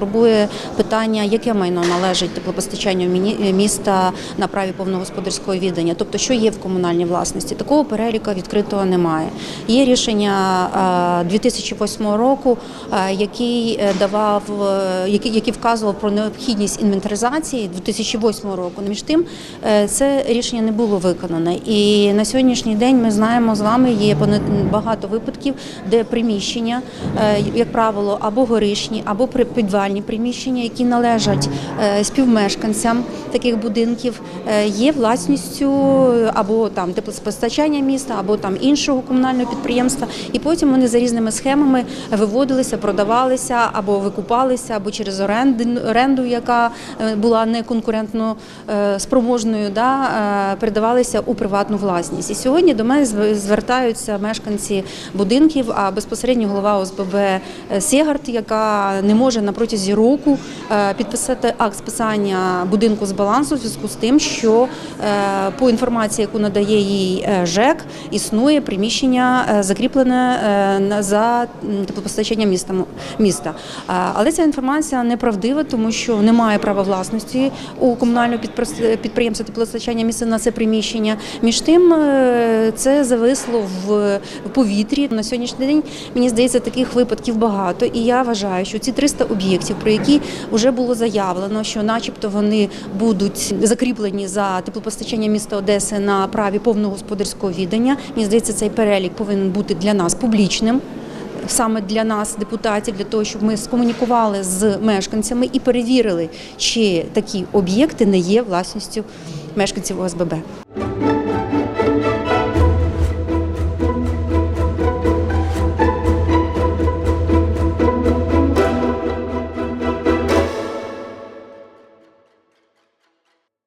турбує питання, яке майно належить теплопостачанню міні- міста на праві повногосподарського віддання, тобто що є в комунальній власності. Такого переліка відкритого немає. Є рішення е, 2008 року, е, який е, давав, е, який, вказував про необхідність інвентаризації 2008 року. Між тим, е, це рішення не було виконане. І на сьогоднішній день ми знаємо з вами є багато випадків, де приміщення, е, як правило, або горишні, або при- підвальні приміщення, які належать е, співмешканцям таких будинків, е, є власністю або там теплопостачання міста, або там іншого комунального підприємства. І потім вони за різними схемами виводилися, продавалися або викупалися, або через оренду, яка е, була неконкурентно е, спроможною, да, е, передавалися у приватну власність. І сьогодні до мене звертаються мешканці будинків, а безпосередньо голова ОСББ е, Сєгард, яка не може на протязі року е, підписати акт списання будинку з балансу в зв'язку з тим, що е, по інформації, яку надає їй е, ЖЕК, існує приміщення закріплене за теплопостачання міста. Але ця інформація неправдива, тому що немає права власності у комунального підприємства- теплопостачання міста на це приміщення. Між тим це зависло в повітрі. На сьогоднішній день мені здається, таких випадків багато. І я вважаю, що ці 300 об'єктів, про які вже було заявлено, що, начебто, вони будуть закріплені за теплопостачання міста Одеси на праві повного господарського віддання. Мені здається, цей перелік повинен бути для нас публічним. Саме для нас, депутатів, для того, щоб ми скомунікували з мешканцями і перевірили, чи такі об'єкти не є власністю мешканців ОСББ.